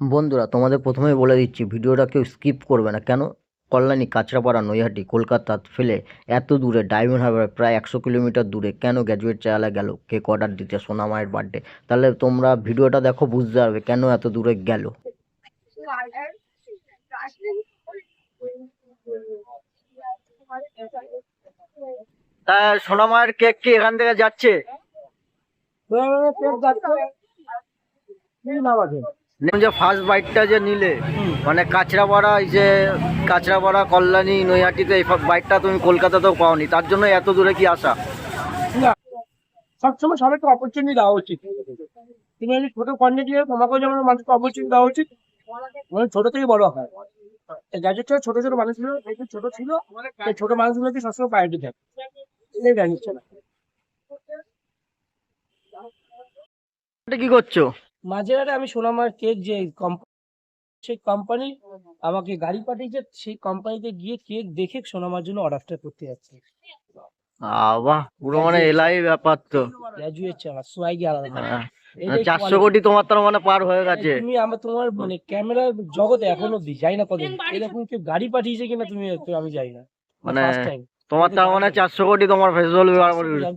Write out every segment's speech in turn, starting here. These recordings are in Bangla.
বন্ধুরা, তোমাদের প্রথমেই বলে দিচ্ছি, ভিডিওটা কেউ স্কিপ করবে না। কেন? কল্যাণী, কাঁচরাপাড়া, নৈহাটি, কলকাতা ফেলে এত দূরে ডায়মন্ড হারবার প্রায় একশো কিলোমিটার দূরে কেন গ্র্যাজুয়েট চালা গেল? কেক অর্ডার দিতে? সোনা মায়ের বার্থডে তাহলে তোমরা ভিডিওটা দেখো, বুঝতে পারবে কেন এত দূরে গেল। সোনা মায়ের কেক কি এখান থেকে যাচ্ছে? যে ফার্স্ট বাইকটা যে নিলে মানে কাঁচরাপাড়া এই যে কাঁচরাপাড়া কল্যাণী নৈহাটিতে এই বাইকটা তুমি কলকাতাতেও পাওনি তার জন্য এত দূরে কি আসা সবসময় সবাইকে অপরচুনিটি দেওয়া উচিত। তুমি যদি ছোট কন্টেন্ট দিয়ে তোমাকেও যেমন মানুষকে অপরচুনিটি দেওয়া উচিত মানে ছোট থেকে বড় হয়। গ্যাজেট ছোট ছোট মানুষগুলো একটু ছোট ছিল সেই ছোট মানুষগুলোকে সবসময় প্রায়োরিটি দেয়। এটাই ছিল এটা কি করছ? মাঝেরাতে আমি সোনামার কেক যে কোম্পানি সেই কোম্পানি আমাকে গাড়ি পাঠিয়েছে সেই কোম্পানিতে গিয়ে কেক দেখে সোনামার জন্য অর্ডারটা করতে যাচ্ছি। বাহ পুরো মানে এলাই ব্যাপার তো। গ্র্যাজুয়েট চালা সোয়াই গিয়ে আলাদা। হ্যাঁ। চারশো কোটি তোমার তার মানে পার হয়ে গেছে। তুমি আমার তোমার মানে ক্যামেরার জগতে এখনও অব্দি যাই না কদিন এরকম কেউ গাড়ি পাঠিয়েছে কিনা তুমি আমি যাই না। মানে ফার্স্ট টাইম তোমার তার মানে চারশো কোটি তোমার ফেসবুক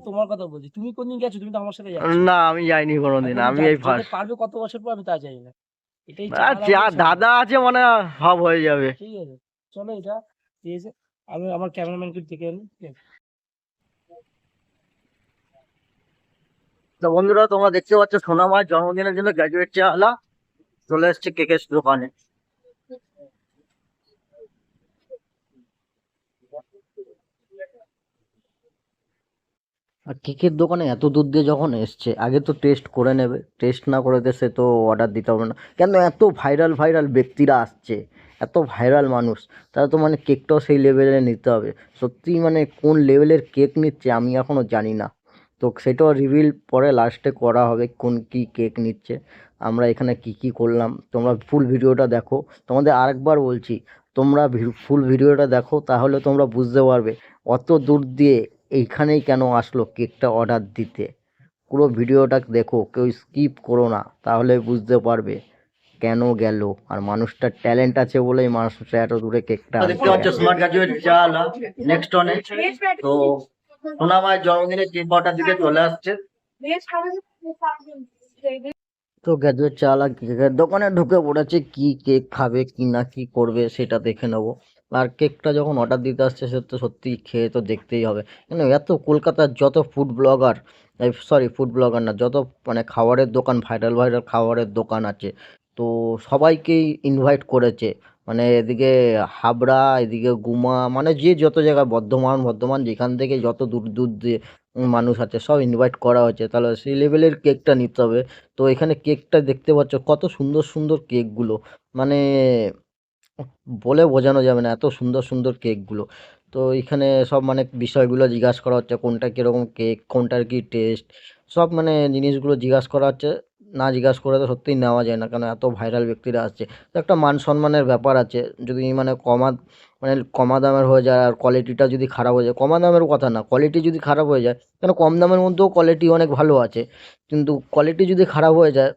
তোমার কথা বলছি। তুমি কোনদিন গেছো? তুমি তো আমার সাথে না আমি যাইনি কোনোদিন আমি এই ফার্স্ট পারবে কত বছর পর আমি তা জানি না। এটাই যা দাদা আছে মানে সব হয়ে যাবে। ঠিক আছে। চলো এটা ঠিক আছে। আমি আমার ক্যামেরাম্যানকে ডেকে আনি তো বন্ধুরা তোমরা দেখতে পাচ্ছ সোনা মায়ের জন্মদিনের জন্য গ্র্যাজুয়েট চালা চলে এসছে কেকের দোকানে আর কেকের দোকানে এত দূর দিয়ে যখন এসছে, আগে তো টেস্ট করে নেবে। টেস্ট না করে সে তো অর্ডার দিতে হবে না। কেন এত ভাইরাল ভাইরাল ব্যক্তিরা আসছে? এত ভাইরাল মানুষ। তারা তো মানে কেকটাও সেই লেভেলে নিতে হবে। সত্যি মানে কোন লেভেলের কেক নিচ্ছে আমি এখনও জানি না। তো সেটাও রিভিল পরে লাস্টে করা হবে কোন কি কেক নিচ্ছে। আমরা এখানে কি কি করলাম। তোমরা ফুল ভিডিওটা দেখো। তোমাদের আরেকবার বলছি, তোমরা ফুল ভিডিওটা দেখো, তাহলে তোমরা বুঝতে পারবে। অত দূর দিয়ে এইখানেই কেন আসলো কেকটা অর্ডার দিতে? পুরো ভিডিওটা দেখো কেউ স্কিপ করো না তাহলে বুঝতে পারবে কেন গেল। আর মানুষটার ট্যালেন্ট আছে বলেই মানুষটা এত দূরে কেকটা দেখতে পাচ্ছ স্মার্ট গ্রাজুয়েট চালা নেক্সট অনে তো সোনা মায়ের জন্মদিনে কেক দিতে চলে আসছে। তো গ্রাজুয়েট চালা কেকের দোকানে ঢুকে পড়েছে কি কেক খাবে কি না কি করবে সেটা দেখে নেব। আর কেকটা যখন অর্ডার দিতে আসছে, সে তো সত্যিই খেয়ে তো দেখতেই হবে। কেন এত কলকাতার যত food blogger sorry food blogger না, যত মানে খাবারের দোকান ভাইরাল ভাইরাল খাবারের দোকান আছে, তো সবাইকেই ইনভাইট করেছে। মানে এদিকে হাবড়া, এদিকে গুমা মানে যে যত জায়গায়, বর্ধমান বর্ধমান যেখান থেকে যত দূর দূর দিয়ে মানুষ আছে, সব ইনভাইট করা হয়েছে। তাহলে সেই লেভেলের কেকটা নিতে হবে। তো এখানে কেকটা দেখতে পাচ্ছ, কত সুন্দর সুন্দর কেকগুলো। মানে বলে বোঝানো যাবে না, এত সুন্দর সুন্দর কেকগুলো। তো এখানে সব মানে বিষয়গুলো জিজ্ঞাসা করা হচ্ছে, কোনটা কীরকম কেক, কোনটার কী টেস্ট, সব মানে জিনিসগুলো জিজ্ঞাসা করা হচ্ছে। না জিজ্ঞাসা করে তো সত্যিই নেওয়া যায় না, কারণ এত ভাইরাল ব্যক্তিরা আসছে। তো একটা মান সম্মানের ব্যাপার আছে, যদি মানে কমা মানে কমা দামের হয়ে যায় আর কোয়ালিটিটা যদি খারাপ হয়ে যায়, কমা দামের কথা না কোয়ালিটি যদি খারাপ হয়ে যায়, কেন কম দামের মধ্যেও কোয়ালিটি অনেক ভালো আছে। কিন্তু কোয়ালিটি যদি খারাপ হয়ে যায়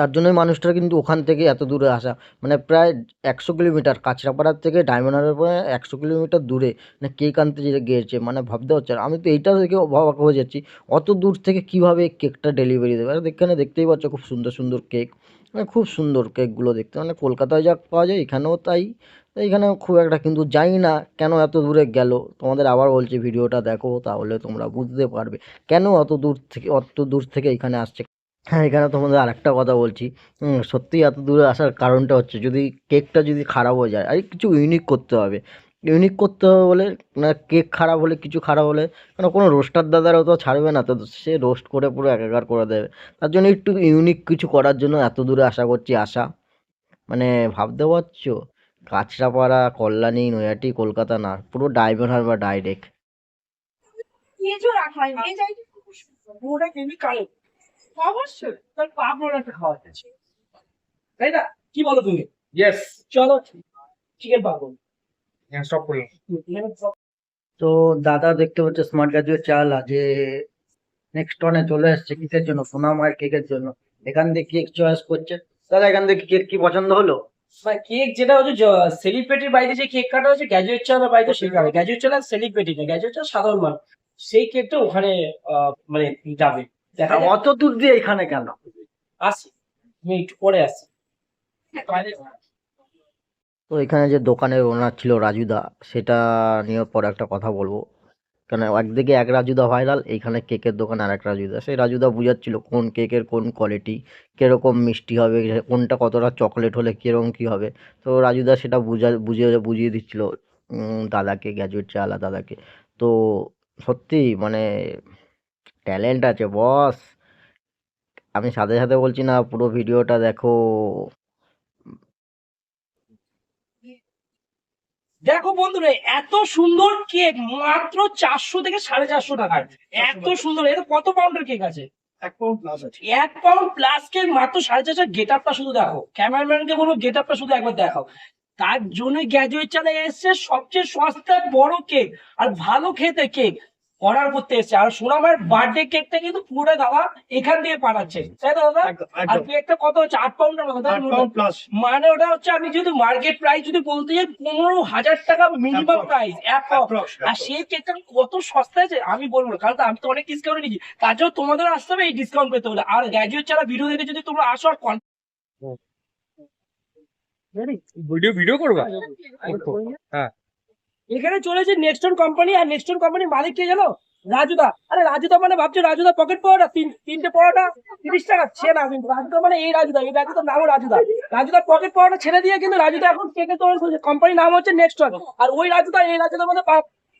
তার জন্যই মানুষটার কিন্তু ওখান থেকে এত দূরে আসা। মানে প্রায় একশো কিলোমিটার কাঁচরাপাড়ার থেকে ডায়মন্ড হারবার একশো কিলোমিটার দূরে। মানে আনতে যে গিয়েছে মানে ভাবতে হচ্ছে। আমি তো এইটা থেকে অবাক হয়ে যাচ্ছি। অত দূর থেকে কীভাবে কেকটা ডেলিভারি দেবে? আর এখানে দেখতেই পাচ্ছ খুব সুন্দর সুন্দর কেক মানে খুব সুন্দর কেকগুলো দেখতে। মানে কলকাতায় যা পাওয়া যায়, এখানেও তাই। এখানে খুব একটা কিন্তু জানি না, কেন এত দূরে গেল? তোমাদের আবার বলছি, ভিডিওটা দেখো, তাহলে তোমরা বুঝতে পারবে। কেন অত দূর থেকে, অত দূর থেকে এখানে আসছে? হ্যাঁ এখানে তোমাদের আরেকটা কথা বলছি। হুম, সত্যিই এত দূরে আসার কারণটা হচ্ছে যদি কেকটা যদি খারাপ হয়ে যায় আর কিছু ইউনিক করতে হবে। ইউনিক করতে হবে বলে না কেক খারাপ হলে কিছু খারাপ হলে কেন কোনো রোস্টার দাদারাও তো ছাড়বে না তো সে রোস্ট করে পুরো একাকার করে দেবে। তার জন্য একটু ইউনিক কিছু করার জন্য এত দূরে আশা করছি আসা মানে ভাবতে পারছ? কাঁচরাপাড়া কল্যাণী নৈহাটি কলকাতা না পুরো ডায়মন্ড হারবার ডাইরেক্ট অবশ্যই। তার পাপড় একটা খাওয়া যাচ্ছে তাই না? কি বলো তুমি? ইয়েস চলো চিকেন হ্যাঁ স্টপ করলাম। তো দাদা দেখতে পাচ্ছে স্মার্ট গ্রাজুয়েট চালা যে নেক্সট টনে চলে আসছে কিসের জন্য? সোনা মায়ের কেকের জন্য। এখান থেকে কেক চয়েস করছে। দাদা এখান থেকে কেক কি পছন্দ হলো? ভাই কেক যেটা হচ্ছে সেলিব্রিটির বাড়িতে যে কেক কাটা হচ্ছে গ্র্যাজুয়েট চালার বাড়িতে সেই কাটা গ্র্যাজুয়েট চালার সেলিব্রিটি না গ্র্যাজুয়েট চাল সাধারণ মানুষ। সেই কেকটা ওখানে আহ, মানে যাবে। অত দূর দিয়ে এখানে কেন? আসি আমি একটু পরে আসি। তো এখানে যে দোকানের ওনার ছিল রাজুদা সেটা নিয়ে পরে একটা কথা বলব। কেন একদিকে এক রাজুদা ভাইরাল এইখানে কেকের দোকান আর এক রাজুদা। সেই রাজুদা বুঝাচ্ছিল কোন কেকের কোন কোয়ালিটি কীরকম মিষ্টি হবে কোনটা কতটা চকলেট হলে কীরকম কি হবে। তো রাজুদা সেটা বুঝা বুঝিয়ে বুঝিয়ে দিচ্ছিল দাদাকে গ্র্যাজুয়েট চালা দাদাকে। তো সত্যি মানে ট্যালেন্ট আছে বস আমি সাথে সাথে বলছি না পুরো ভিডিওটা দেখো। দেখো বন্ধুরা এত সুন্দর কেক মাত্র চারশো থেকে সাড়ে চারশো টাকায়। এত সুন্দর এটা কত পাউন্ডের কেক আছে? এক পাউন্ড প্লাস আছে। এক পাউন্ড প্লাস কেক মাত্র সাড়ে চারশো গেট আপটা শুধু দেখো। ক্যামেরাম্যানকে বলব গেট আপটা শুধু একবার দেখাও। তার জন্য গ্র্যাজুয়েট চালে এসছে সবচেয়ে সস্তা বড় কেক আর ভালো খেতে কেক অর্ডার করতে এসছে। আর সোনামার বার্থডে কেকটা কিন্তু পুরো দাদা এখান থেকে পাঠাচ্ছে। তাই তো দাদা? আর কেকটা কত হচ্ছে? আট পাউন্ডের মতো। মানে ওটা হচ্ছে আমি যদি মার্কেট প্রাইস যদি বলতে যাই পনেরো হাজার টাকা মিনিমাম প্রাইস আর সেই কেকটা কত সস্তা আছে আমি বলব না কারণ আমি তো অনেক ডিসকাউন্ট নিয়েছি। তার জন্য তোমাদের আসতে হবে এই ডিসকাউন্ট পেতে হলে। আর গ্র্যাজুয়েট ছাড়া ভিডিও দেখে যদি তোমরা আসো আর কন ভিডিও ভিডিও করবা? হ্যাঁ। এখানে চলেছে নেক্সটন কোম্পানি আর নেক্সটন কোম্পানির মালিক কে জানো? রাজুদা। আরে রাজুদা মানে ভাবছ রাজুদা পকেট পরোটা তিন তিনটে পরোটা? তিরিশ টাকা? সে না কিন্তু রাজুদা মানে এই রাজুদা। এই রাজুদার নামও রাজুদা। রাজুদা পকেট পরোটা ছেড়ে দিয়ে কিন্তু রাজুদা এখন কেকে তো কোম্পানির নাম হচ্ছে নেক্সটন আর ওই রাজুদা এই রাজুদার মধ্যে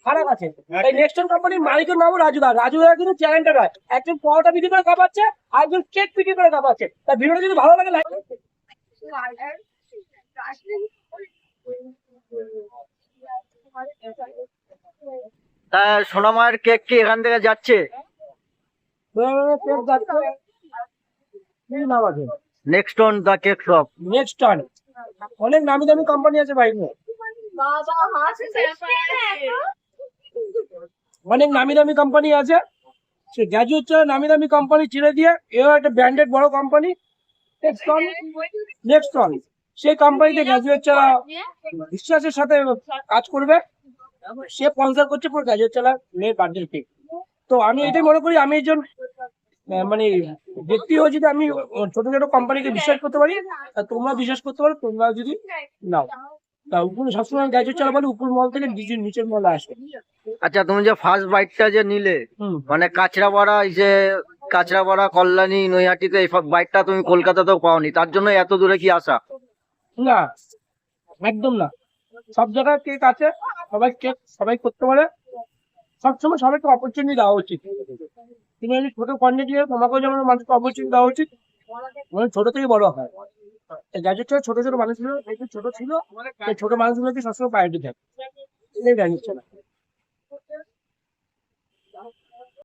ফারাক আছে। এই নেক্সটন কোম্পানির মালিকের নামও রাজুদা। রাজুদা কিন্তু চ্যালেঞ্জার হয়। একজন পরোটা বিক্রি করে কাপাচ্ছে আর একজন কেক বিক্রি করে কাপাচ্ছে। তা ভিডিওটা যদি ভালো লাগে তা সোনামায়ের কেক কি এখান থেকে যাচ্ছে? নেক্সট অন কেক শপ অনেক নামি দামি কোম্পানি আছে বাবা অনেক নামি দামি কোম্পানি আছে। সে গ্র্যাজুয়েট ছাড়া নামি দামি কোম্পানি ছেড়ে দিয়ে, এও একটা ব্র্যান্ডেড বড় কোম্পানি নেক্সট নেক্সট নেক্সটন সেই কোম্পানিতে গ্র্যাজুয়েট ছাড়া বিশ্বাসের সাথে কাজ করবে। সে স্পন্সর করছে পুরো গ্র্যাজুয়েট চালা মেয়ের বার্থডে কেক তো আমি এটাই মনে করি আমি একজন মানে ব্যক্তি হয়ে যদি আমি ছোট ছোট কোম্পানিকে বিশ্বাস করতে পারি তোমরা বিশ্বাস করতে পারো তোমরা যদি নাও। তা উপরে সবসময় গ্র্যাজুয়েট ছাড়া বলে উপর মল থেকে নিচের নিচের মলে আসে আচ্ছা তুমি যে ফার্স্ট বাইটটা যে নিলে হুম। মানে কাঁচরাপাড়া এই যে কাঁচরাপাড়া কল্যাণী নৈহাটিতে এই বাইকটা তুমি কলকাতাতেও পাওনি তার জন্য এত দূরে কি আসা না, একদম না। সব জায়গায় কেক আছে, সবাই কেক সবাই করতে পারে। সবসময় সবাইকে অপরচুনিটি দেওয়া উচিত। তুমি যদি ছোট কোয়ান্টিটি তোমাকেও যেমন মানুষকে অপরচুনিটি দেওয়া উচিত মানে ছোট থেকে বড় হয়। গ্যাজেট ছোট ছোট মানুষগুলো ছিল ছোট ছিল ছোট মানুষগুলোকে সবসময় প্রায়োরিটি থাকে এটাই গ্যাজেট ছাড়া